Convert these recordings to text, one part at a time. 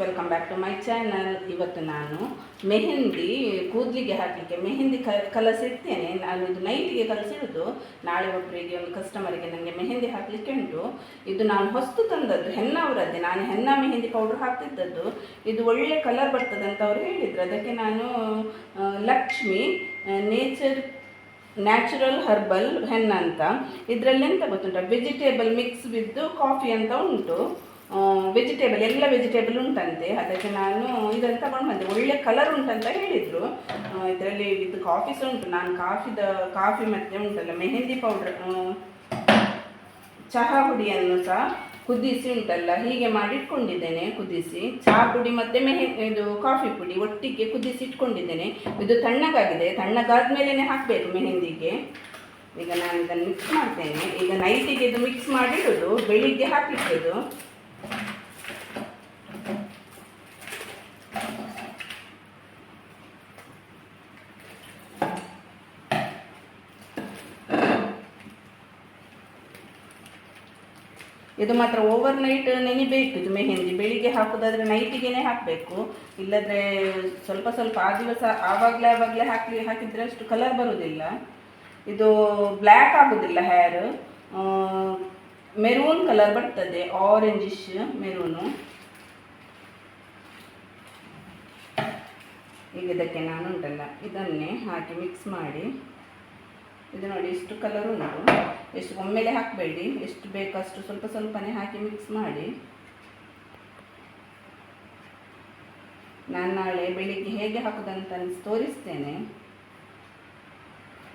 Welcome back to my channel ಇವತ್ತು ನಾನು ಮೆಹಂದಿ ಕೂದಲಿಗೆ ಹಾಕಲಿಕ್ಕೆ ಮೆಹಂದಿ ಕ ಕಲಸಿಡ್ತೇನೆ ನಾನು ಇದು ನೈಟಿಗೆ ಕಲಸಿರೋದು ನಾಳೆ ಒಬ್ಬರಿಗೆ ಒಂದು ಕಸ್ಟಮರಿಗೆ ನನಗೆ ಮೆಹಂದಿ ಹಾಕಲಿಕ್ಕೆ ಉಂಟು. ಇದು ನಾನು ಹೊಸ್ತು ತಂದದ್ದು, ಹೆನ್ನ ಅವರದ್ದೇ. ನಾನು ಹೆನ್ನ ಮೆಹಂದಿ ಪೌಡರ್ ಹಾಕ್ತಿದ್ದದ್ದು. ಇದು ಒಳ್ಳೆ ಕಲರ್ ಬರ್ತದೆ ಅಂತ ಅವ್ರು ಹೇಳಿದರು. ಅದಕ್ಕೆ ನಾನು Lakshmi nature natural herbal henna ಅಂತ. ಇದರಲ್ಲಿ ಎಂತ ಗೊತ್ತುಂಟ? ವೆಜಿಟೇಬಲ್ ಮಿಕ್ಸ್ ವಿದ್ದು ಕಾಫಿ ಅಂತ ಉಂಟು. ವೆಜಿಟೇಬಲ್ ಎಲ್ಲ ವೆಜಿಟೇಬಲ್ ಉಂಟಂತೆ. ಅದಕ್ಕೆ ನಾನು ಇದನ್ನು ತಗೊಂಡು ಬಂದೆ. ಒಳ್ಳೆ ಕಲರ್ ಉಂಟಂತ ಹೇಳಿದರು. ಇದರಲ್ಲಿ ಇದು ಕಾಫಿ ಸಹ ಉಂಟು. ನಾನು ಕಾಫಿದ ಕಾಫಿ ಮತ್ತು ಉಂಟಲ್ಲ, ಮೆಹಂದಿ ಪೌಡರ್ ಚಹಾ ಪುಡಿಯನ್ನು ಸಹ ಕುದಿಸಿ ಉಂಟಲ್ಲ. ಹೀಗೆ ಮಾಡಿ ಇಟ್ಕೊಂಡಿದ್ದೇನೆ ಕುದಿಸಿ. ಚಹಾ ಪುಡಿ ಮತ್ತು ಮೆಹೆ, ಇದು ಕಾಫಿ ಪುಡಿ ಒಟ್ಟಿಗೆ ಕುದಿಸಿ ಇಟ್ಕೊಂಡಿದ್ದೇನೆ. ಇದು ತಣ್ಣಗಾಗಿದೆ. ತಣ್ಣಗಾದ ಮೇಲೇ ಹಾಕಬೇಕು ಮೆಹಂದಿಗೆ. ಈಗ ನಾನು ಇದನ್ನು ಮಿಕ್ಸ್ ಮಾಡ್ತೇನೆ. ಈಗ ನೈಟಿಗೆ ಇದು ಮಿಕ್ಸ್ ಮಾಡಿಡೋದು, ಬೆಳಿಗ್ಗೆ ಹಾಕಿಟ್ಟದು. ಇದು ಮಾತ್ರ ಓವರ್ ನೈಟ್ ನೆನಿಬೇಕು, ಇದು ಮೆಹೆಂದಿ. ಬೆಳಿಗ್ಗೆ ಹಾಕೋದಾದ್ರೆ ನೈಟಿಗೆನೆ ಹಾಕಬೇಕು. ಇಲ್ಲದ್ರೆ ಸ್ವಲ್ಪ ಸ್ವಲ್ಪ ಆ ದಿವಸ ಆವಾಗಲೇ ಆವಾಗಲೇ ಹಾಕಿ ಹಾಕಿದರೆ ಅಷ್ಟು ಕಲರ್ ಬರೋದಿಲ್ಲ. ಇದು ಬ್ಲ್ಯಾಕ್ ಆಗೋದಿಲ್ಲ ಹೇರ್ ಮೆರೂನ್ ಕಲರ್ ಬರ್ತದೆ ಆರೆಂಜಿಶ್ ಮೆರೂನು ಈಗ ಇದಕ್ಕೆ ನಾನು ಉಂಟಲ್ಲ ಇದನ್ನೇ ಹಾಕಿ ಮಿಕ್ಸ್ ಮಾಡಿ. ಇದು ನೋಡಿ ಇಷ್ಟು ಕಲರ್ ಉಂಟು. ಎಷ್ಟು ಒಮ್ಮೆಲೆ ಹಾಕಬೇಡಿ. ಎಷ್ಟು ಬೇಕಷ್ಟು ಸ್ವಲ್ಪ ಸ್ವಲ್ಪನೇ ಹಾಕಿ ಮಿಕ್ಸ್ ಮಾಡಿ. ನಾನು ನಾಳೆ ಬೆಳಿಗ್ಗೆ ಹೇಗೆ ಹಾಕೋದಂತ ತೋರಿಸ್ತೇನೆ.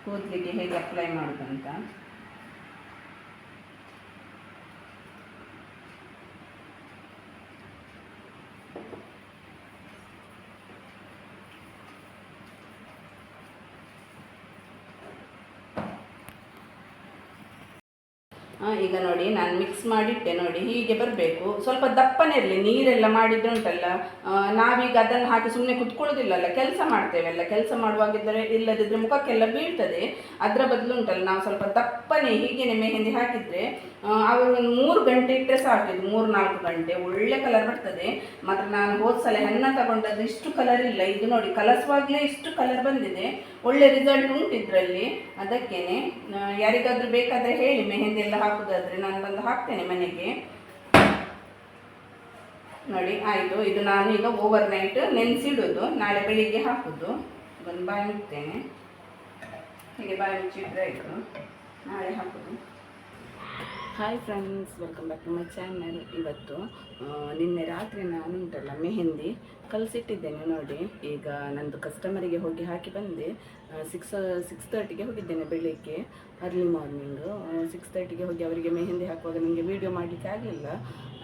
ಕೂದಲಿಗೆ ಹೇಗೆ ಅಪ್ಲೈ ಮಾಡೋದಂತ. ಈಗ ನೋಡಿ, ನಾನು ಮಿಕ್ಸ್ ಮಾಡಿಟ್ಟೆ ನೋಡಿ, ಹೀಗೆ ಬರಬೇಕು. ಸ್ವಲ್ಪ ದಪ್ಪನೇ ಇರಲಿ, ನೀರೆಲ್ಲ ಮಾಡಿದ್ರೆ ಉಂಟಲ್ಲ. ನಾವೀಗ ಅದನ್ನು ಹಾಕಿ ಸುಮ್ಮನೆ ಕುತ್ಕೊಳ್ಳೋದಿಲ್ಲಲ್ಲ, ಕೆಲಸ ಮಾಡ್ತೇವೆಲ್ಲ ಕೆಲಸ ಮಾಡುವಾಗಿದ್ದರೆ ಇಲ್ಲದಿದ್ದರೆ ಮುಖಕ್ಕೆಲ್ಲ ಬೀಳ್ತದೆ. ಅದರ ಬದಲು ಉಂಟಲ್ಲ, ನಾವು ಸ್ವಲ್ಪ ದಪ್ಪನೆ, ಹೀಗೇನೆ ಮೆಹೆಂದಿ ಹಾಕಿದರೆ ಅವರು ಒಂದು ಮೂರು ಗಂಟೆ ಇಟ್ಟರೆ ಸಾಕು. ಇದು ಮೂರು ನಾಲ್ಕು ಗಂಟೆ, ಒಳ್ಳೆ ಕಲರ್ ಬರ್ತದೆ. ಮಾತ್ರ ನಾನು ಹೋದ ಸಲ ಹೆಣ್ಣ ತಗೊಂಡದ್ದು ಇಷ್ಟು ಕಲರ್ ಇಲ್ಲ. ಇದು ನೋಡಿ ಕಲಸವಾಗಲೇ ಇಷ್ಟು ಕಲರ್ ಬಂದಿದೆ. ಒಳ್ಳೆ ರಿಸಲ್ಟ್ ಉಂಟು ಇದರಲ್ಲಿ. ಅದಕ್ಕೇನೆ ಯಾರಿಗಾದರೂ ಬೇಕಾದರೆ ಹೇಳಿ, ಮೆಹಂದಿ ಎಲ್ಲ ಹಾಕೋದಾದ್ರೆ ನಾನು ಬಂದು ಹಾಕ್ತೇನೆ ಮನೆಗೆ. ನೋಡಿ, ಆಯಿತು. ಇದು ನಾನು ಈಗ ಓವರ್ ನೈಟ್ ನೆನೆಸಿಡೋದು. ನಾಳೆ ಬೆಳಿಗ್ಗೆ ಹಾಕೋದು. ಬಂದು ಬಾಯಿ ಮುಟ್ತೇನೆ. ಹೀಗೆ ಬಾಯಿ ಮುಚ್ಚಿಟ್ರೆ ಆಯಿತು. ನಾಳೆ ಹಾಕೋದು. Hi friends welcome back to my channel ಇವತ್ತು ನಿನ್ನೆ ರಾತ್ರಿ ನಾನು ಉಂಟಲ್ಲ, ಮೆಹಂದಿ. ಕಲಸಿಟ್ಟಿದ್ದೇನೆ ನೋಡಿ. ಈಗ ನಂದು ಕಸ್ಟಮರಿಗೆ ಹೋಗಿ ಹಾಕಿ ಬಂದೆ. ಸಿಕ್ಸ್ ಸಿಕ್ಸ್ ತರ್ಟಿಗೆ ಹೋಗಿದ್ದೇನೆ ಬೆಳಿಗ್ಗೆ ಅರ್ಲಿ ಮಾರ್ನಿಂಗು ಸಿಕ್ಸ್ ತರ್ಟಿಗೆ ಹೋಗಿ ಅವರಿಗೆ ಮೆಹಂದಿ ಹಾಕುವಾಗ ನನಗೆ ವೀಡಿಯೋ ಮಾಡಲಿಕ್ಕೆ ಆಗಲಿಲ್ಲ.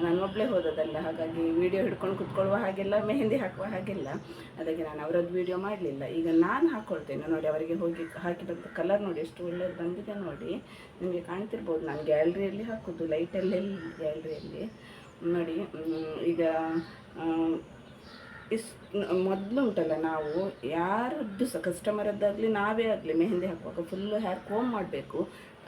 ನಾನು ಒಬ್ಬಳೇ ಹೋದದಲ್ಲ ಹಾಗಾಗಿ ವೀಡಿಯೋ ಹಿಡ್ಕೊಂಡು ಕುತ್ಕೊಳ್ಳುವ ಹಾಗೆಲ್ಲ, ಮೆಹಂದಿ ಹಾಕುವ ಹಾಗೆಲ್ಲ. ಅದಕ್ಕೆ ನಾನು ಅವರದ್ದು ವೀಡಿಯೋ ಮಾಡಲಿಲ್ಲ. ಈಗ ನಾನು ಹಾಕ್ಕೊಳ್ತೇನೆ ನೋಡಿ, ಅವರಿಗೆ ಹೋಗಿ ಹಾಕಿ ಬಂದ ಕಲರ್ ನೋಡಿ, ಎಷ್ಟು ಒಳ್ಳೆಯದು ಬಂದಿದೆ ನೋಡಿ. ನಿಮಗೆ ಕಾಣ್ತಿರ್ಬೋದು, ನಾನು ಗ್ಯಾಲ್ರಿಯಲ್ಲಿ ಹಾಕೋದು ಲೈಟಲ್ಲೆಲ್ಲಿ ಗ್ಯಾಲ್ರಿಯಲ್ಲಿ ನೋಡಿ ಈಗ ಇಸ್ ಮೊದಲು ಉಂಟಲ್ಲ ನಾವು ಯಾರದ್ದು ಸಹ ಕಸ್ಟಮರದ್ದಾಗಲಿ ನಾವೇ ಆಗಲಿ ಮೆಹಂದಿ ಹಾಕುವಾಗ ಫುಲ್ಲು ಹೇರ್ ಕೋಮ್ ಮಾಡಬೇಕು.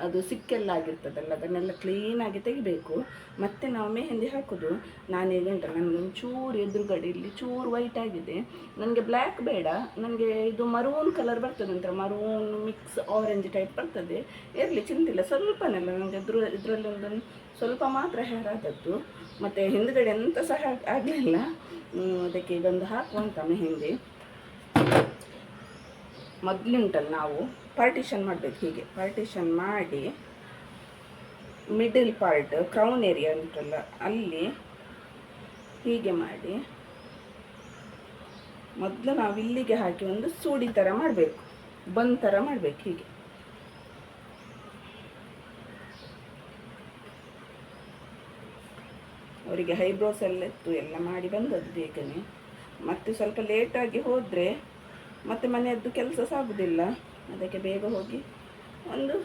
ಅದು ಸಿಕ್ಕೆಲ್ಲ ಆಗಿರ್ತದಲ್ಲ ಅದನ್ನೆಲ್ಲ ಕ್ಲೀನಾಗಿ ತೆಗಿಬೇಕು. ಮತ್ತು ನಾವು ಮೆಹಂದಿ ಹಾಕೋದು. ನಾನೇನು ಉಂಟಲ್ಲ ನನಗೆ ಒಂಚೂರು ಎದುರುಗಡೆ ಇಲ್ಲಿ ಚೂರು ವೈಟ್ ಆಗಿದೆ. ನನಗೆ ಬ್ಲ್ಯಾಕ್ ಬೇಡ, ನನಗೆ ಇದು ಮರೂನ್ ಕಲರ್ ಬರ್ತದೆ ಒಂಥರ ಮರೂನ್ ಮಿಕ್ಸ್ ಆರೆಂಜ್ ಟೈಪ್ ಬರ್ತದೆ. ಇರಲಿ, ಚಿಂತಿಲ್ಲ, ಸ್ವಲ್ಪನೆಲ್ಲ ನನಗೆ ಇದ್ರ ಇದರಲ್ಲಿ ಒಂದು ಸ್ವಲ್ಪ ಮಾತ್ರ ಹೇರ್ ಆದದ್ದು. ಮತ್ತು ಹಿಂದ್ಗಡೆ ಎಂತ ಸಹ ಆಗಲಿಲ್ಲ. ಅದಕ್ಕೆ ಇದೊಂದು ಹಾಕುವಂತ ಮೆಹಂದಿ. ಮೊದಲುಂಟಲ್ಲ ನಾವು ಪಾರ್ಟಿಷನ್ ಮಾಡಬೇಕು ಹೀಗೆ. ಪಾರ್ಟಿಷನ್ ಮಾಡಿ ಮಿಡಲ್ ಪಾರ್ಟ್ ಕ್ರೌನ್ ಏರಿಯಾ ಉಂಟಲ್ಲ, ಅಲ್ಲಿ ಹೀಗೆ ಮಾಡಿ, ಮೊದಲು ನಾವು ಇಲ್ಲಿಗೆ ಹಾಕಿ ಒಂದು ಸೂಡಿ ಥರ ಮಾಡಬೇಕು. ಬಂದ್ ಥರ ಮಾಡಬೇಕು ಹೀಗೆ. ಅವರಿಗೆ ಹೈಬ್ರೋಸ್ ಎಲ್ಲ ಇತ್ತು ಎಲ್ಲ ಮಾಡಿ ಬಂದದ್ದು ಬೇಗನೆ. ಮತ್ತೆ ಸ್ವಲ್ಪ ಲೇಟಾಗಿ ಹೋದರೆ ಮತ್ತೆ ಮನೆಯದ್ದು ಕೆಲಸ ಸಾಗುವುದಿಲ್ಲ ಅದಕ್ಕೆ ಬೇಗ ಹೋಗಿ ಒಂದು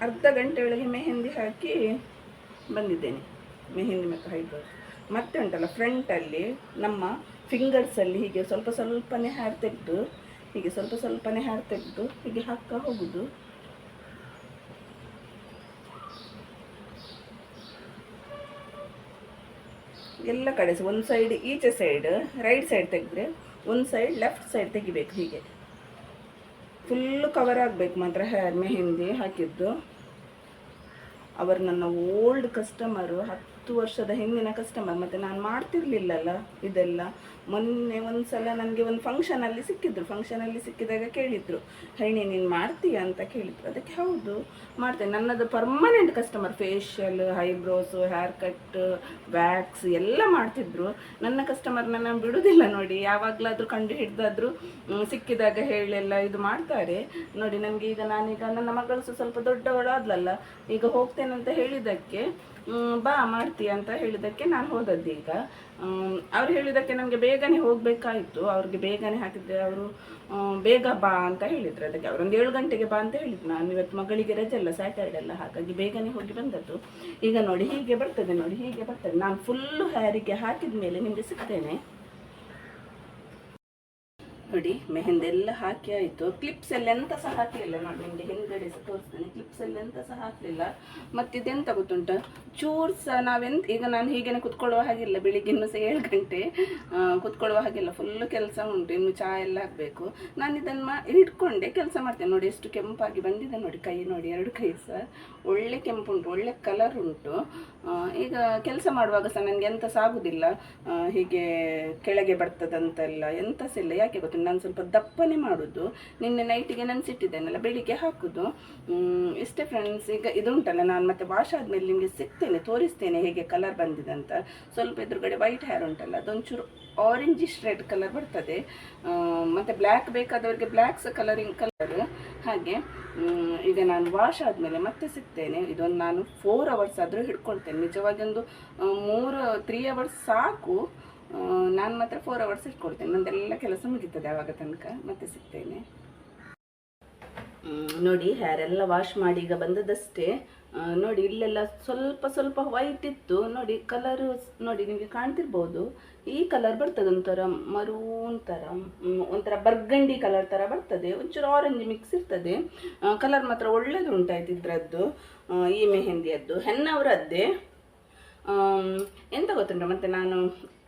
ಅರ್ಧ ಗಂಟೆ ಒಳಗೆ ಮೆಹೆಂದಿ ಹಾಕಿ ಬಂದಿದ್ದೇನೆ. ಮೆಹೆಂದಿ ಮತ್ತು ಹೈಬ್ರೋಸ್ ಮತ್ತೆ ಉಂಟಲ್ಲ ಫ್ರಂಟಲ್ಲಿ ನಮ್ಮ ಫಿಂಗರ್ಸಲ್ಲಿ ಹೀಗೆ ಸ್ವಲ್ಪ ಸ್ವಲ್ಪನೇ ಹೇರ್ ತೆಗೆದು, ಹೀಗೆ ಸ್ವಲ್ಪ ಸ್ವಲ್ಪನೇ ಹೇರ್ ತೆಗೆದು ಹೀಗೆ ಹಾಕ್ತಾ ಹೋಗುದು. ಎಲ್ಲ ಕಡೆ ಒಂದು ಸೈಡ್ ಈಚೆ ಸೈಡ್ ರೈಟ್ ಸೈಡ್ ತೆಗೆದ್ರೆ ಒಂದು ಸೈಡ್ ಲೆಫ್ಟ್ ಸೈಡ್ ತೆಗಿಬೇಕು ಹೀಗೆ. ಫುಲ್ಲು ಕವರ್ ಆಗಬೇಕು ಮಾತ್ರ ಹೇರ್ ಮೆಹಂದಿ ಹಾಕಿದ್ದು. ಅವರು ನನ್ನ ಓಲ್ಡ್ ಕಸ್ಟಮರು ಹತ್ತು ವರ್ಷದ ಹಿಂದಿನ ಕಸ್ಟಮರ್ ಮತ್ತೆ ನಾನು ಮಾಡ್ತಿರ್ಲಿಲ್ಲಲ್ಲ ಇದೆಲ್ಲ. ಮೊನ್ನೆ ಒಂದ್ಸಲ ನನಗೆ ಒಂದು ಫಂಕ್ಷನಲ್ಲಿ ಸಿಕ್ಕಿದ್ರು. ಫಂಕ್ಷನಲ್ಲಿ ಸಿಕ್ಕಿದಾಗ ಕೇಳಿದ್ರು. ಹೈಣಿ, ನೀನು ಮಾಡ್ತೀಯಾ? ಅಂತ ಕೇಳಿದ್ರು. ಅದಕ್ಕೆ ಹೌದು, ಮಾಡ್ತೇನೆ. ನನ್ನದು permanent customer facial eyebrows hair cut wax ಎಲ್ಲ ಮಾಡ್ತಿದ್ರು. ನನ್ನ ಕಸ್ಟಮರ್ ನನ್ನ ಬಿಡುವುದಿಲ್ಲ ನೋಡಿ. ಯಾವಾಗಲಾದರೂ ಕಂಡು ಹಿಡ್ದಾದ್ರು ಸಿಕ್ಕಿದಾಗ ಹೇಳೆಲ್ಲ ಇದು ಮಾಡ್ತಾರೆ. ನೋಡಿ ನನಗೆ ಈಗ ನಾನೀಗ ನನ್ನ ಮಗಳು ಸ್ವಲ್ಪ ದೊಡ್ಡವಳಾದ್ಲಲ್ಲ. ಈಗ ಹೋಗ್ತೇನೆ ಅಂತ ಹೇಳಿದ್ದಕ್ಕೆ ಬಾ ಮಾಡ್ತೀಯ ಅಂತ ಹೇಳಿದ್ದಕ್ಕೆ ನಾನು ಹೋದದ್ದು ಈಗ. ಅವ್ರು ಹೇಳಿದ್ದಕ್ಕೆ ನಮಗೆ ಬೇಗನೆ ಹೋಗಬೇಕಾಯಿತು. ಅವ್ರಿಗೆ ಬೇಗನೆ ಹಾಕಿದ್ದೆ ಅವರು ಬೇಗ ಬಾ ಅಂತ ಹೇಳಿದರು. ಅದಕ್ಕೆ ಅವರೊಂದು ಏಳು ಗಂಟೆಗೆ ಬಾ ಅಂತ ಹೇಳಿದ್ದು ನಾನು ಇವತ್ತು ಮಗಳಿಗೆ ರಜೆ ಅಲ್ಲ ಸ್ಯಾಟರ್ಡೆ ಎಲ್ಲ ಹಾಗಾಗಿ ಬೇಗನೆ ಹೋಗಿ ಬಂದದ್ದು. ಈಗ ನೋಡಿ ಹೀಗೆ ಬರ್ತದೆ, ನೋಡಿ ಹೀಗೆ ಬರ್ತದೆ. ನಾನು ಫುಲ್ಲು ಹ್ಯಾರಿಗೆ ಹಾಕಿದ ಮೇಲೆ ನಿಮಗೆ ಸಿಗ್ತೇನೆ. ನೋಡಿ ಮೆಹಂದಿ ಎಲ್ಲ ಹಾಕಿ ಆಯಿತು. ಎಲ್ಲ ಎಂತ ಸಹ ಹಾಕಲಿಲ್ಲ ನೋಡಿ ನಿಮಗೆ ಹಿಂದ್ಗಡೆ ಸಹ ತೋರಿಸ್ತೇನೆ. ಕ್ಲಿಪ್ಸ್ ಎಲ್ಲ ಎಂತ ಸಹ ಹಾಕಲಿಲ್ಲ. ಮತ್ತಿದೆಂತ ಗೊತ್ತುಂಟ? ಚೂರು ಸಹ ನಾವೆಂತ, ಈಗ ನಾನು ಹೀಗೇನೆ ಕುತ್ಕೊಳ್ಳುವ ಹಾಗಿಲ್ಲ, ಬೆಳಿಗ್ಗೆ ಇನ್ನೂ ಸಹ ಏಳು ಗಂಟೆ. ಕುತ್ಕೊಳ್ಳುವ ಹಾಗಿಲ್ಲ ಫುಲ್ಲು ಕೆಲಸ ಉಂಟು, ಇನ್ನು ಚಾ ಎಲ್ಲ ಹಾಕಬೇಕು. ನಾನು ಇದನ್ನು ಮಾ ಕೆಲಸ ಮಾಡ್ತೇನೆ. ನೋಡಿ, ಎಷ್ಟು ಕೆಂಪಾಗಿ ಬಂದಿದೆ ನೋಡಿ, ಕೈ ನೋಡಿ, ಎರಡು ಕೈ ಸಹ. ಒಳ್ಳೆ ಕೆಂಪು ಉಂಟು ಒಳ್ಳೆ ಕಲರ್ ಉಂಟು. ಈಗ ಕೆಲಸ ಮಾಡುವಾಗ ಸಹ ನನಗೆ ಎಂತ ಆ, ಹೀಗೆ ಕೆಳಗೆ ಬರ್ತದಂತೆಲ್ಲ ಎಂತ ಇಲ್ಲ. ಯಾಕೆ ಗೊತ್ತು? ನಾನು ಸ್ವಲ್ಪ ದಪ್ಪನೆ ಮಾಡೋದು. ನಿನ್ನೆ ನೈಟಿಗೆ ನೆನೆಸಿಟ್ಟಿದ್ದೇನಲ್ಲ ಬೆಳಿಗ್ಗೆ ಹಾಕೋದು. ಇಷ್ಟೇ ಫ್ರೆಂಡ್ಸ್ ಈಗ ಇದು ಉಂಟಲ್ಲ ನಾನು ಮತ್ತೆ ವಾಶ್ ಆದಮೇಲೆ ನಿಮಗೆ ಸಿಗ್ತೇನೆ ತೋರಿಸ್ತೇನೆ ಹೇಗೆ ಕಲರ್ ಬಂದಿದೆ ಅಂತ. ಸ್ವಲ್ಪ ಎದುರುಗಡೆ ವೈಟ್ ಹೇರ್ ಉಂಟಲ್ಲ ಅದೊಂಚೂರು ಆರೆಂಜಿಶ್ ರೆಡ್ ಕಲರ್ ಬರ್ತದೆ. ಮತ್ತೆ ಬ್ಲ್ಯಾಕ್ ಬೇಕಾದವರಿಗೆ ಬ್ಲ್ಯಾಕ್ಸ್ ಕಲರಿಂಗ್ ಕಲರ್ ಹಾಗೆ. ಈಗ ನಾನು ವಾಶ್ ಆದಮೇಲೆ ಮತ್ತೆ ಸಿಗ್ತೇನೆ. ಇದೊಂದು ನಾನು ಫೋರ್ ಅವರ್ಸ್ ಆದರೂ ಹಿಡ್ಕೊಳ್ತೇನೆ. ನಿಜವಾಗಿ ಒಂದು ಮೂರು ತ್ರೀ ಅವರ್ಸ್ ಸಾಕು. ನಾನು ಮಾತ್ರ ಫೋರ್ ಅವರ್ಸ್ ಇಟ್ಕೊಳ್ತೇನೆ ನಂದೆಲ್ಲ ಕೆಲಸ ಮುಗೀತದೆ ಆವಾಗ ತನಕ. ಮತ್ತೆ ಸಿಗ್ತೇನೆ. ನೋಡಿ ಹೇರ್ ಎಲ್ಲ ವಾಶ್ ಮಾಡಿ ಈಗ ಬಂದದಷ್ಟೇ. ನೋಡಿ, ಇಲ್ಲೆಲ್ಲ ಸ್ವಲ್ಪ ಸ್ವಲ್ಪ ವೈಟ್ ಇತ್ತು. ನೋಡಿ ಕಲರ್ ನೋಡಿ, ನಿಮಗೆ ಕಾಣ್ತಿರ್ಬೋದು. ಈ ಕಲರ್ ಬರ್ತದೆ ಒಂಥರ ಮರೂನ್ ಥರ ಒಂಥರ ಬರ್ಗಂಡಿ ಕಲರ್ ಥರ ಬರ್ತದೆ, ಒಂಚೂರು ಆರೆಂಜ್ ಮಿಕ್ಸ್ ಇರ್ತದೆ. ಕಲರ್ ಮಾತ್ರ ಒಳ್ಳೇದು ಉಂಟಾಯ್ತು ಇದ್ರದ್ದು. ಈ ಮೆಹೆಂದಿಯದ್ದು ಹೆನ್ನವರದ್ದೇ ಎಂತ ಗೊತ್ತುಂಟ ಮತ್ತೆ ನಾನು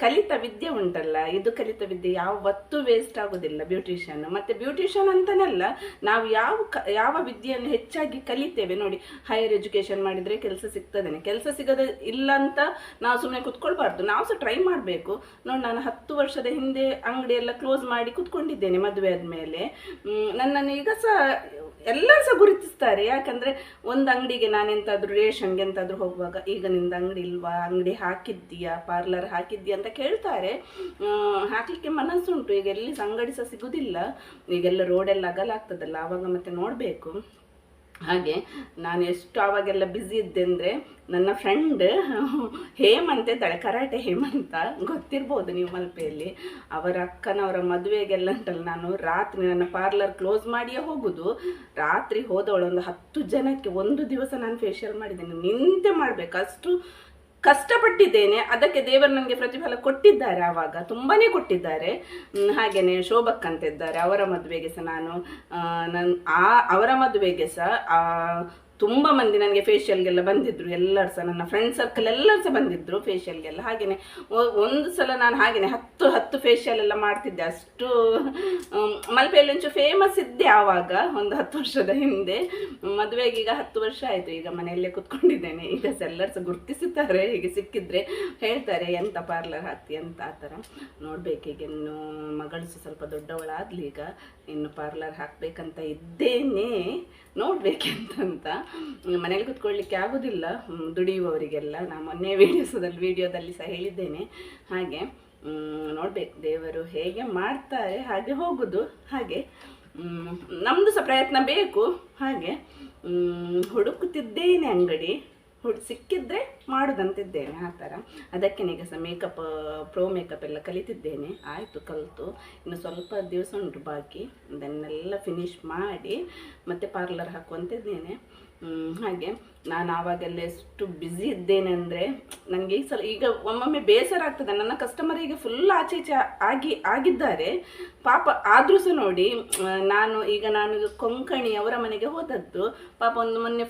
ಕಲಿತ ವಿದ್ಯೆ ಉಂಟಲ್ಲ, ಇದು ಕಲಿತ ವಿದ್ಯೆ ಯಾವ ಯಾವತ್ತೂ ವೇಸ್ಟ್ ಆಗೋದಿಲ್ಲ ಬ್ಯೂಟಿಷಿಯನ್ ಮತ್ತೆ ಬ್ಯೂಟಿಷಿಯನ್ ಅಂತನಲ್ಲ, ನಾವು ಯಾವ ಯಾವ ವಿದ್ಯೆಯನ್ನು ಹೆಚ್ಚಾಗಿ ಕಲಿತೇವೆ ನೋಡಿ ಹೈಯರ್ ಎಜುಕೇಷನ್ ಮಾಡಿದರೆ ಕೆಲಸ ಸಿಗ್ತದೇನೆ. ಕೆಲಸ ಸಿಗದ ಇಲ್ಲ ಅಂತ ನಾವು ಸುಮ್ಮನೆ ಕುತ್ಕೊಳ್ಬಾರ್ದು. ನಾವು ಸಹ ಟ್ರೈ ಮಾಡಬೇಕು. ನೋಡಿ ನಾನು ಹತ್ತು ವರ್ಷದ ಹಿಂದೆ ಅಂಗಡಿ ಎಲ್ಲ ಕ್ಲೋಸ್ ಮಾಡಿ ಕುತ್ಕೊಂಡಿದ್ದೇನೆ ಮದುವೆ ಆದಮೇಲೆ. ನನ್ನನ್ನು ಈಗ ಸಹ ಎಲ್ಲರೂ ಸಹ ಗುರುತಿಸ್ತಾರೆ. ಯಾಕಂದರೆ ಒಂದು ಅಂಗಡಿಗೆ ನಾನೆಂತಾದರೂ ರೇಷನ್ಗೆ ಎಂತಾದರೂ ಹೋಗುವಾಗ, ಈಗ ನಿಂದ ಅಂಗಡಿ ಇಲ್ವಾ? ಅಂಗಡಿ ಹಾಕಿದ್ದೀಯಾ? ಪಾರ್ಲರ್ ಹಾಕಿದ್ದೀಯಾ? ಅಂತ ಕೇಳ್ತಾರೆ. ಹಾಕಲಿಕ್ಕೆ ಮನಸ್ಸುಂಟು. ಈಗ ಎಲ್ಲಿ ಅಂಗಡಿ ಸಹ ಸಿಗುದಿಲ್ಲ. ಈಗೆಲ್ಲ ರೋಡೆಲ್ಲ ಅಗಲ ಆಗ್ತದಲ್ಲ ಆವಾಗ ಮತ್ತೆ ನೋಡಬೇಕು. ಹಾಗೆ ನಾನು ಎಷ್ಟು ಆವಾಗೆಲ್ಲ ಬ್ಯುಸಿ ಇದ್ದೆ ಅಂದರೆ ನನ್ನ ಫ್ರೆಂಡ್ ಹೇಮಂತೆ ಇದ್ದಾಳೆ, ಕರಾಟೆ ಹೇಮಂತ. ಗೊತ್ತಿರ್ಬೋದು ನೀವು ಮಲ್ಪೆಯಲ್ಲಿ. ಅವರ ಅಕ್ಕನವರ ಮದುವೆಗೆಲ್ಲ ಉಂಟಲ್ಲ ನಾನು. ರಾತ್ರಿ ನನ್ನ ಪಾರ್ಲರ್ ಕ್ಲೋಸ್ ಮಾಡಿಯೇ ಹೋಗುದು. ರಾತ್ರಿ ಹೋದವಳು ಒಂದು ಹತ್ತು ಜನಕ್ಕೆ ಒಂದು ದಿವಸ ನಾನು ಫೇಶಿಯಲ್ ಮಾಡಿದ್ದೇನೆ. ನಿಂತೆ ಮಾಡಬೇಕು. ಅಷ್ಟು ಕಷ್ಟಪಟ್ಟಿದ್ದೇನೆ. ಅದಕ್ಕೆ ದೇವರು ನನಗೆ ಪ್ರತಿಫಲ ಕೊಟ್ಟಿದ್ದಾರೆ ಆವಾಗ. ತುಂಬಾನೇ ಕೊಟ್ಟಿದ್ದಾರೆ. ಹಾಗೇನೆ ಶೋಭಕ್ ಅಂತ ಇದ್ದಾರೆ ಅವರ ಮದುವೆಗೆ ಸಹ ನಾನು ಆ, ನನ್ ಆ ಅವರ ಮದುವೆಗೆ ಸಹ ತುಂಬ ಮಂದಿ ನನಗೆ ಫೇಶಿಯಲ್ಗೆಲ್ಲ ಬಂದಿದ್ರು, ಎಲ್ಲರೂ ಸಹ ನನ್ನ ಫ್ರೆಂಡ್ ಸರ್ಕಲ್ ಎಲ್ಲರೂ ಸಹ ಬಂದಿದ್ರು ಫೇಶಿಯಲ್ಗೆಲ್ಲ ಹಾಗೆಯೇ ಒಂದು ಸಲ ನಾನು ಹಾಗೆಯೇ ಹತ್ತು ಹತ್ತು ಫೇಶಿಯಲ್ ಎಲ್ಲ ಮಾಡ್ತಿದ್ದೆ. ಅಷ್ಟು ಮಲ್ಪೆಯಲ್ಲಿ ಒಂಚೂರು ಫೇಮಸ್ ಇದ್ದೆ ಆವಾಗ, ಒಂದು ಹತ್ತು ವರ್ಷದ ಹಿಂದೆ. ಮದುವೆಗೆ ಈಗ ಹತ್ತು ವರ್ಷ ಆಯಿತು, ಈಗ ಮನೆಯಲ್ಲೇ ಕೂತ್ಕೊಂಡಿದ್ದೇನೆ. ಈಗ ಎಲ್ಲರೂ ಸಹ ಗುರುತಿಸುತ್ತಾರೆ, ಹೀಗೆ ಸಿಕ್ಕಿದ್ರೆ ಹೇಳ್ತಾರೆ, ಎಂತ ಪಾರ್ಲರ್ ಹಾಕ್ತಿ ಅಂತ ಆ ಥರ? ನೋಡ್ಬೇಕು, ಈಗ ಇನ್ನು ಮಗಳು ಸಹ ಸ್ವಲ್ಪ ದೊಡ್ಡವಳಾದ್ಲಿ ಈಗ ಇನ್ನು ಪಾರ್ಲರ್ ಹಾಕಬೇಕಂತ ಇದ್ದೇನೆ. ನೋಡ್ಬೇಕೆಂತಂತ. ಮನೇಲಿ ಕುತ್ಕೊಳ್ಳಿಕ್ಕೆ ಆಗೋದಿಲ್ಲ. ದುಡಿಯುವವರಿಗೆಲ್ಲ. ನಾನು ಮೊನ್ನೆ ವೀಡಿಯೋಸದಲ್ಲಿ ವಿಡಿಯೋದಲ್ಲಿ ಸಹ ಹೇಳಿದ್ದೇನೆ. ಹಾಗೆ ನೋಡಬೇಕು ದೇವರು ಹೇಗೆ ಮಾಡ್ತಾರೆ, ಹಾಗೆ ಹೋಗುದು. ಹಾಗೆ ನಮ್ಮದು ಸಹ ಪ್ರಯತ್ನ ಬೇಕು. ಹಾಗೆ ಹುಡುಕುತ್ತಿದ್ದೇನೆ ಅಂಗಡಿ. ಹುಡ್, ಸಿಕ್ಕಿದ್ರೆ ಮಾಡೋದಂತಿದ್ದೇನೆ ಆ ಥರ. ಅದಕ್ಕೆ ಈಗ ಸಹ ಮೇಕಪ್ ಪ್ರೋ ಮೇಕಪ್ ಎಲ್ಲ ಕಲಿತಿದ್ದೇನೆ. ಆಯಿತು, ಕಲಿತು. ಇನ್ನು ಸ್ವಲ್ಪ ದಿವಸ ಉಂಟು ಬಾಕಿ. ಅದನ್ನೆಲ್ಲ ಫಿನಿಶ್ ಮಾಡಿ ಮತ್ತೆ ಪಾರ್ಲರ್ ಹಾಕುವಂತಿದ್ದೇನೆ. ಹಾಗೆ. ನಾನು ಆವಾಗೆಲ್ಲ ಎಷ್ಟು ಬ್ಯುಸಿ ಇದ್ದೇನೆ ಅಂದರೆ ನನಗೆ ಈ ಸಲ ಈಗ ಒಮ್ಮೊಮ್ಮೆ ಬೇಸರ ಆಗ್ತದೆ. ನನ್ನ ಕಸ್ಟಮರ್ ಈಗ ಫುಲ್ ಆಚೆ ಈಚೆ ಆಗಿ, ಆಗಿದ್ದಾರೆ. ಪಾಪ ಆದರೂ ಸಹ ನೋಡಿ ನಾನು ಈಗ ನಾನು ಕೊಂಕಣಿ ಅವರ ಮನೆಗೆ ಹೋದದ್ದು. ಪಾಪ ಒಂದು ಮೊನ್ನೆ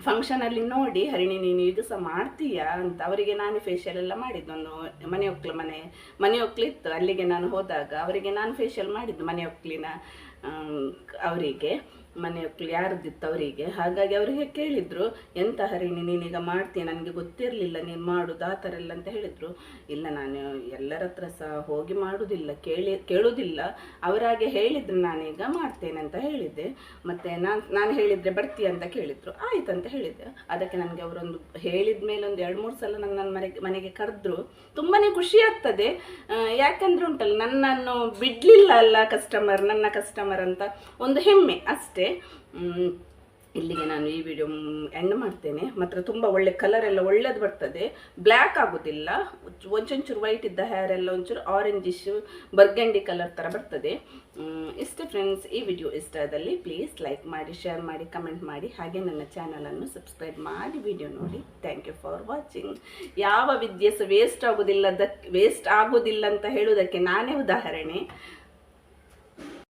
ಫಂಕ್ಷನಲ್ಲಿ ನೋಡಿ, ಹರಿಣಿ ನೀನು ಇದು ಸಹ ಮಾಡ್ತೀಯಾ ಅಂತ ಅವರಿಗೆ ನಾನು ಫೇಶಿಯಲ್ ಎಲ್ಲ ಮಾಡಿದ್ದು. ಒಂದು ಮನೆ ಒಕ್ಲು ಮನೆ ಮನೆ ಒಕ್ಲಿತ್ತು ಅಲ್ಲಿಗೆ ನಾನು ಹೋದಾಗ ಅವರಿಗೆ ನಾನು ಫೇಶಿಯಲ್ ಮಾಡಿದ್ದು ಮನೆ ಒಕ್ಲಿನ ಅವರಿಗೆ. ಮನೆ ಕ್ಲಿಯರ್ ಅವರಿಗೆ ಹಾಗಾಗಿ ಅವರಿಗೆ ಕೇಳಿದರು, ಎಂತ ಹರಿಣಿ, ನೀನೀಗ ಮಾಡ್ತೀಯ? ನನಗೆ ಗೊತ್ತಿರಲಿಲ್ಲ, ನೀನು ಮಾಡೋದು, ಆ ಥರ ಎಲ್ಲ ಅಂತ ಹೇಳಿದರು. ಇಲ್ಲ, ನಾನು ಎಲ್ಲರ ಹತ್ರ ಸಹ ಹೋಗಿ ಮಾಡುವುದಿಲ್ಲ ಕೇಳಿ ಕೇಳುವುದಿಲ್ಲ ಅವರಾಗೆ ಹೇಳಿದ್ರು, ನಾನೀಗ ಮಾಡ್ತೇನೆ ಅಂತ ಹೇಳಿದ್ದೆ. ಮತ್ತು ನಾನು ನಾನು ಹೇಳಿದರೆ ಬರ್ತೀಯ ಅಂತ ಕೇಳಿದರು. ಆಯ್ತು ಅಂತ ಹೇಳಿದ್ದೆ. ಅದಕ್ಕೆ ನನಗೆ ಅವರೊಂದು ಹೇಳಿದ ಮೇಲೆ ಒಂದು ಎರಡು, ಮೂರು ಸಲ ನನ್ನ ನನ್ನ ಮನೆಗೆ ಮನೆಗೆ ಕರೆದ್ರು. ತುಂಬಾ ಖುಷಿ ಆಗ್ತದೆ. ಯಾಕಂದ್ರೆ ಉಂಟಲ್ಲ, ನನ್ನನ್ನು ಬಿಡ್ಲಿಲ್ಲ ಅಲ್ಲ ಕಸ್ಟಮರ್ ನನ್ನ ಕಸ್ಟಮರ್ ಅಂತ ಒಂದು ಹೆಮ್ಮೆ ಅಷ್ಟೇ. ಇಲ್ಲಿಗೆ ನಾನು ಈ ವಿಡಿಯೋ ಎಂಡ್ ಮಾಡ್ತೇನೆ. ಮಾತ್ರ ತುಂಬ ಒಳ್ಳೆ ಕಲರ್ ಎಲ್ಲ ಒಳ್ಳೇದು ಬರ್ತದೆ. ಬ್ಲ್ಯಾಕ್ ಆಗೋದಿಲ್ಲ. ಒಂಚೂರು ವೈಟ್ ಇದ್ದ ಹೇರ್ ಎಲ್ಲ ಒಂಚೂರು ಆರೆಂಜಿಶ್ ಬರ್ಗಂಡಿ ಕಲರ್ ಥರ ಬರ್ತದೆ. ಇಷ್ಟ ಇಷ್ಟೇ ಫ್ರೆಂಡ್ಸ್ ಈ ವಿಡಿಯೋ ಇಷ್ಟ ಆದಲ್ಲಿ ಪ್ಲೀಸ್ ಲೈಕ್ ಮಾಡಿ ಶೇರ್ ಮಾಡಿ ಕಮೆಂಟ್ ಮಾಡಿ. ಹಾಗೆ ನನ್ನ ಚಾನಲನ್ನು ಸಬ್ಸ್ಕ್ರೈಬ್ ಮಾಡಿ ವಿಡಿಯೋ ನೋಡಿ. ಥ್ಯಾಂಕ್ ಯು ಫಾರ್ ವಾಚಿಂಗ್ ಯಾವ ವಿದ್ಯೆ ಸಹ ವೇಸ್ಟ್ ಆಗೋದಿಲ್ಲ ವೇಸ್ಟ್ ಆಗೋದಿಲ್ಲ ಅಂತ ಹೇಳೋದಕ್ಕೆ ನಾನೇ ಉದಾಹರಣೆ.